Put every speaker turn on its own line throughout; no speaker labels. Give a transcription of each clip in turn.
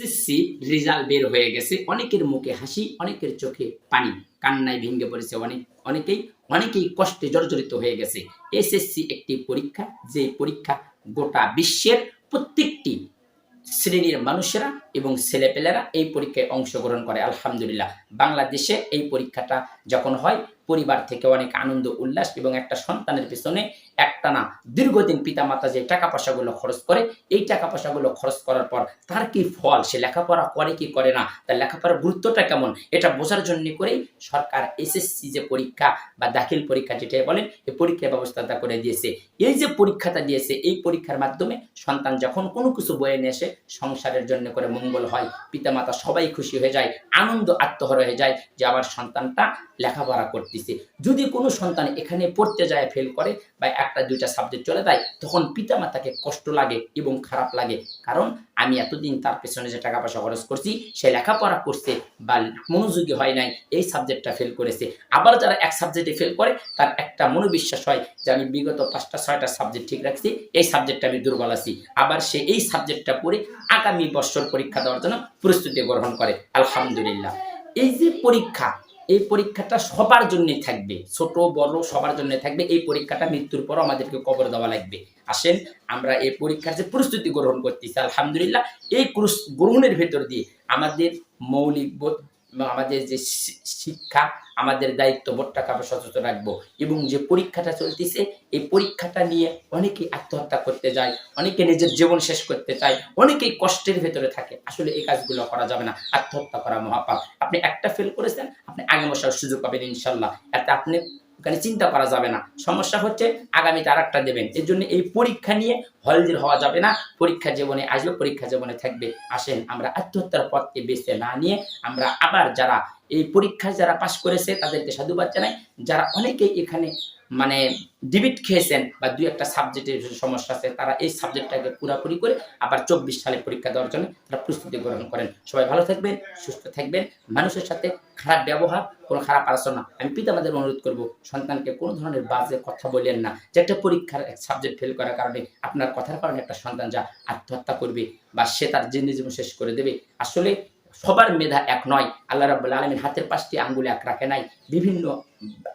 SSC result বের হয়ে গেছে। অনেকের মুখে হাসি, অনেকের চোখে পানি। কান্নায় ভেঙে পড়েছে অনেক অনেকেই অনেকেই কষ্টে জর্জরিত হয়ে গেছে। এসএসসি একটি পরীক্ষা, যে পরীক্ষা গোটা বিশ্বের প্রত্যেকটি শ্রেণির মানুষেরা এবং ছেলেপেলেরা এই পরীক্ষায় অংশগ্রহণ করে, আলহামদুলিল্লাহ। বাংলাদেশে এই পরীক্ষাটা যখন হয়, পরিবার থেকে অনেক আনন্দ, উল্লাস এবং একটা সন্তানের পিছনে একটানা দীর্ঘদিন পিতামাতা যে টাকা পয়সাগুলো খরচ করে, এই টাকা পয়সাগুলো খরচ করার পর তার কি ফল? সে লেখাপড়া করে কি করে না? তার লেখাপড়ার গুরুত্বটা কেমন? এটা বোঝার জন্য করেই সরকার এসএসসি যে পরীক্ষা বা দাখিল পরীক্ষা যেটা বলেন, এই পরীক্ষার ব্যবস্থাটা করে দিয়েছে। এই যে পরীক্ষাটা দিয়েছে, এই পরীক্ষার মাধ্যমে সন্তান যখন কোনো কিছু বয়ে নিয়ে আসে, সংসারের জন্য করে মঙ্গল হয়, পিতামাতা সবাই খুশি হয়ে যায়, আনন্দ আত্মহর হয়ে যায় যে আমার সন্তানটা লেখাপড়া করতেছে। যদি কোনো সন্তান এখানে পড়তে যায় ফেল করে বা একটা দুইটা সাবজেক্ট চলে যায়, তখন পিতামাতাকে কষ্ট লাগে এবং খারাপ লাগে। কারণ আমি এতদিন তার পেছনে যে টাকা পয়সা খরচ করছি, সে লেখাপড়া করছে বা মনোযোগী হয় নাই, এই সাবজেক্টটা ফেল করেছে। আবার যারা এক সাবজেক্টে ফেল করে, তার একটা মনোবিশ্বাস হয় যে আমি বিগত পাঁচটা, ছয়টা সাবজেক্ট ঠিক রাখছি, এই সাবজেক্টটা আমি দুর্বল আছি। আবার সে এই সাবজেক্টটা পড়ে আগামী বছর পরীক্ষা দেওয়ার জন্য প্রস্তুতি গ্রহণ করে। আলহামদুলিল্লাহ। এই যে পরীক্ষা এই পরীক্ষাটা সবার জন্যই থাকবে। ছোট, বড় সবার জন্য থাকবে। এই পরীক্ষাটা মৃত্যুর পরও আমাদেরকে কবর দেওয়া লাগবে। আসেন, আমরা এই পরীক্ষার যে প্রস্তুতি গ্রহণ করতেছি, আলহামদুলিল্লাহ, এই গ্রহণের ভেতর দিয়ে আমাদের মৌলিক বোধ আমাদের যে শিক্ষা, আমাদের দায়িত্ব বোধটাকে আমরা সচেতন রাখব। এবং যে পরীক্ষাটা চলতেছে, এই পরীক্ষাটা নিয়ে অনেকেই আত্মহত্যা করতে যায়, অনেকে নিজের জীবন শেষ করতে চায়, অনেকেই কষ্টের ভেতরে থাকে। আসলে এই কাজগুলো করা যাবে না। আত্মহত্যা করা মহাপাপ। আপনি একটা ফেল করেছেন, আপনি আগে বসার সুযোগ পাবেন ইনশাল্লাহ। এতে আপনি ওখানে চিন্তা করা যাবে না। সমস্যা হচ্ছে আগামীতে আর একটা দেবেন। এর জন্য এই পরীক্ষা নিয়ে হলদির হওয়া যাবে না। পরীক্ষা জীবনে আসবে, পরীক্ষা জীবনে থাকবে। আসেন, আমরা আত্মহত্যার পথকে বেছে না নিয়ে আমরা আবার যারা এই পরীক্ষায় যারা পাশ করেছে, তাদেরকে সাধুবাদ জানাই। যারা অনেকেই এখানে মানে ডিবিট খেয়েছেন বা দুই একটা সাবজেক্টের সমস্যা আছে, তারা এই সাবজেক্টটাকে পুরাপুরি করে আবার চব্বিশ সালে পরীক্ষা দেওয়ার জন্য তারা প্রস্তুতি গ্রহণ করেন। সবাই ভালো থাকবেন, সুস্থ থাকবেন। মানুষের সাথে খারাপ ব্যবহার, কোনো খারাপ আলোচনা। আমি পিতামাদের অনুরোধ করব, সন্তানকে কোনো ধরনের বাজে কথা বললেন না। যে একটা পরীক্ষার এক সাবজেক্ট ফেল করার কারণে আপনার কথার কারণে একটা সন্তান যা আত্মহত্যা করবে বা সে তার জিন্দি জীবন শেষ করে দেবে। আসলে সবার মেধা এক নয়। আল্লাহ রাবুল আলমীর হাতের পাঁচটি আঙ্গুলে এক রাখে নাই। বিভিন্ন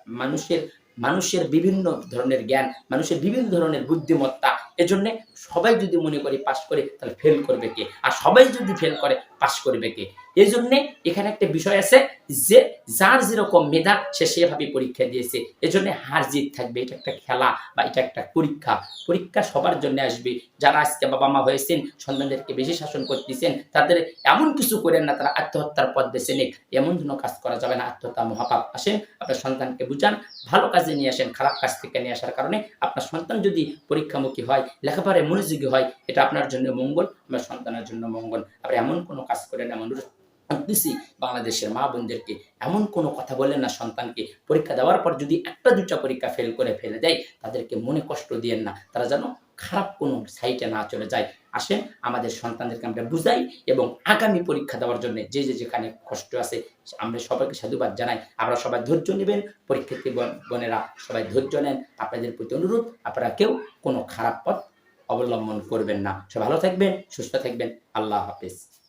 মানুষের মানুষের বিভিন্ন ধরনের জ্ঞান, মানুষের বিভিন্ন ধরনের বুদ্ধিমত্তা। এজন্যে সবাই যদি মনে করি পাশ করে, তাহলে ফেল করবে কে? আর সবাই যদি ফেল করে পাশ করবে কে? এই জন্যে এখানে একটা বিষয় আছে যে, যার যেরকম মেধা, সে সেভাবে পরীক্ষা দিয়েছে। এজন্য হার জিত থাকবে। এটা একটা খেলা বা এটা একটা পরীক্ষা। পরীক্ষা সবার জন্য আসবে। যারা আজকে বাবা মা হয়েছেন, সন্তানদেরকে বেশি শাসন করতেছেন, তাদের এমন কিছু করেন না, তারা আত্মহত্যার পথ বেছে নিক। এমন কোনো কাজ করা যাবে না, আত্মহত্যা মহাপাপ। আসেন, আপনার সন্তানকে বুঝান, ভালো কাজে নিয়ে আসেন, খারাপ কাজ থেকে নিয়ে আসার কারণে আপনার সন্তান যদি পরীক্ষামুখী হয়, লেখাপড়ায় মনোযোগী হয়, এটা আপনার জন্য মঙ্গল, আপনার সন্তানের জন্য মঙ্গল। আপনি এমন কোনো কাজ করেন এমন দিছি বাংলাদেশের মা বোনদেরকে এমন কোনো কথা বলেন না, সন্তানকে পরীক্ষা দেওয়ার পর যদি একটা দুটা পরীক্ষা ফেল করে ফেলে দেয়, তাদেরকে মনে কষ্ট দিয়েন না। তারা যেন খারাপ কোনো সাইটে না চলে যায়। আসেন, আমাদের সন্তানদেরকে আমরা বুঝাই এবং আগামী পরীক্ষা দেওয়ার জন্য যে যে, যেখানে কষ্ট আছে, আমরা সবাইকে সাধুবাদ জানাই। আমরা সবাই ধৈর্য নেবেন। পরীক্ষার্থী বোনেরা সবাই ধৈর্য নেন। আপনাদের প্রতি অনুরোধ, আপনারা কেউ কোনো খারাপ পথ অবলম্বন করবেন না। সবাই ভালো থাকবেন, সুস্থ থাকবেন। আল্লাহ হাফিজ।